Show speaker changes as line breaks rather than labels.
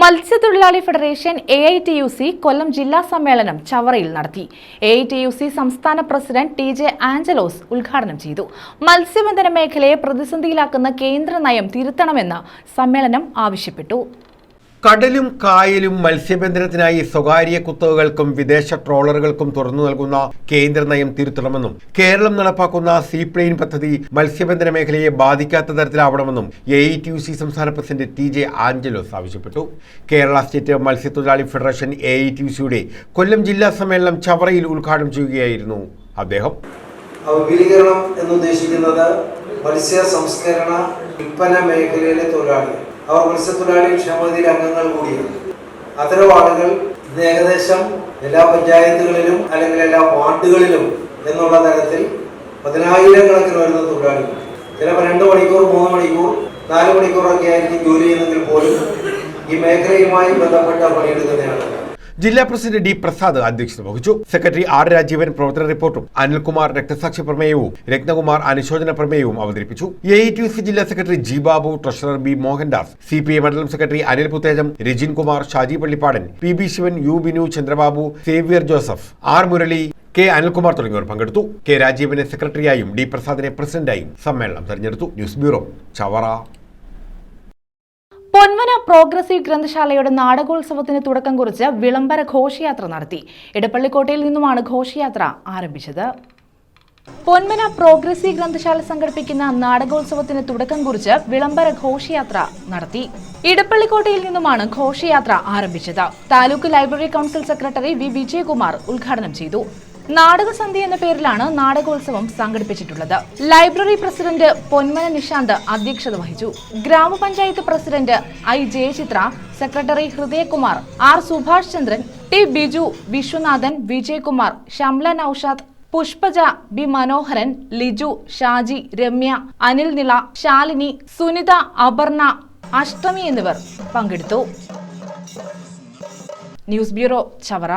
മത്സ്യത്തൊഴിലാളി federation A I T U C Kollam ജില്ലാ സമ്മേളനം ചവറയിൽ നടത്തി. A I T U C സംസ്ഥാന പ്രസിഡന്റ് ടി ജെ ആഞ്ചലോസ് ഉദ്ഘാടനം ചെയ്തു. മത്സ്യബന്ധന മേഖലയെ പ്രതിസന്ധിയിലാക്കുന്ന കേന്ദ്ര നയം തിരുത്തണമെന്ന് സമ്മേളനം ആവശ്യപ്പെട്ടു.
കടലും കായലും മത്സ്യബന്ധനത്തിനായി സ്വകാര്യ കുത്തകകൾക്കും വിദേശ ട്രോളറുകൾക്കും തുറന്നു നൽകുന്ന കേന്ദ്ര നയം തിരുത്തണമെന്നും കേരളം നടപ്പാക്കുന്ന സീപ്ലെയിൻ പദ്ധതി മത്സ്യബന്ധന മേഖലയെ ബാധിക്കാത്ത തരത്തിലാവണമെന്നും A I T U C സംസ്ഥാന പ്രസിഡന്റ് ടി ജെ ആഞ്ചലോസ് ആവശ്യപ്പെട്ടു. കേരള സ്റ്റേറ്റ് മത്സ്യത്തൊഴിലാളി federation A I T U സിയുടെ കൊല്ലം ജില്ലാ സമ്മേളനം ചവറയിൽ ഉദ്ഘാടനം ചെയ്യുകയായിരുന്നു അദ്ദേഹം.
എന്നുദ്ദേശിക്കുന്നത് മത്സ്യ സംസ്കരണ വിൽപ്പന മേഖലയിലെ തൊഴിലാളികൾ. അവർ മത്സ്യത്തൊഴിലാളി ക്ഷേമനിധിയിലെ അംഗങ്ങൾ കൂടിയാണ്. അത്തരം ആളുകൾ ഇന്ന് ഏകദേശം എല്ലാ പഞ്ചായത്തുകളിലും അല്ലെങ്കിൽ എല്ലാ വാർഡുകളിലും എന്നുള്ള തരത്തിൽ പതിനായിരക്കണക്കിന് വരുന്ന തൊഴിലാളികൾ. ചിലപ്പോൾ രണ്ട് മണിക്കൂർ മൂന്ന് മണിക്കൂർ നാല് മണിക്കൂറൊക്കെ ആയിരിക്കും ജോലി ചെയ്യുന്നെങ്കിൽ പോലും ഈ മേഖലയുമായി ബന്ധപ്പെട്ട പണിയെടുക്കുന്നതാണ്
ജില്ലാ പ്രസിഡന്റ് ഡി പ്രസാദ് അധ്യക്ഷത വഹിച്ചു. സെക്രട്ടറി ആർ രാജീവൻ പ്രവർത്തന റിപ്പോർട്ടും അനിൽകുമാർ രക്തസാക്ഷി പ്രമേയവും രത്നകുമാർ അനുശോചന പ്രമേയവും അവതരിപ്പിച്ചു. എ സി ജില്ലാ secretary G Babu treasurer B Mohandas C P I മണ്ഡലം secretary Anil Puthejam Rajin Kumar Shaji Pallippadan P B Sivan U Binu Chandrababu Xavier Joseph R Murali K Anilkumar തുടങ്ങിയവർ പങ്കെടുത്തു. കെ രാജീവിനെ സെക്രട്ടറിയായും ഡി പ്രസാദിനെ പ്രസിഡന്റായും സമ്മേളനം തെരഞ്ഞെടുത്തു. News bureau Chavara.
Ponmana progressive ഗ്രന്ഥശാലയുടെ നാടകോത്സവത്തിന് തുടക്കം കുറിച്ച് വിളംബര ഘോഷയാത്ര നടത്തി. ഇടപ്പള്ളിക്കോട്ടയിൽ നിന്നുമാണ് ഘോഷയാത്ര ആരംഭിച്ചത്. പൊന്മന പ്രോഗ്രസീവ് ഗ്രന്ഥശാല സംഘടിപ്പിക്കുന്ന നാടകോത്സവത്തിന് തുടക്കം കുറിച്ച് വിളംബര ഘോഷയാത്ര നടത്തി. ഇടപ്പള്ളിക്കോട്ടയിൽ നിന്നുമാണ് ഘോഷയാത്ര ആരംഭിച്ചത്. Taluk library council secretary V. Vijayakumar ഉദ്ഘാടനം ചെയ്തു. നാടകസന്ധ്യ എന്ന പേരിലാണ് നാടകോത്സവം സംഘടിപ്പിച്ചിട്ടുള്ളത്. ലൈബ്രറി പ്രസിഡന്റ് പൊന്മന നിശാന്ത് അധ്യക്ഷത വഹിച്ചു. ഗ്രാമപഞ്ചായത്ത് president I Jayachitra secretary Hridayakumar R Subhash Chandran T Biju Viswanathan Vijayakumar Shamla Noushad Pushpaja B Manoharan Liju Shaji Ramya Anil Nila Shalini Sunitha Aparna Ashtami എന്നിവർ പങ്കെടുത്തു. News bureau Chavara.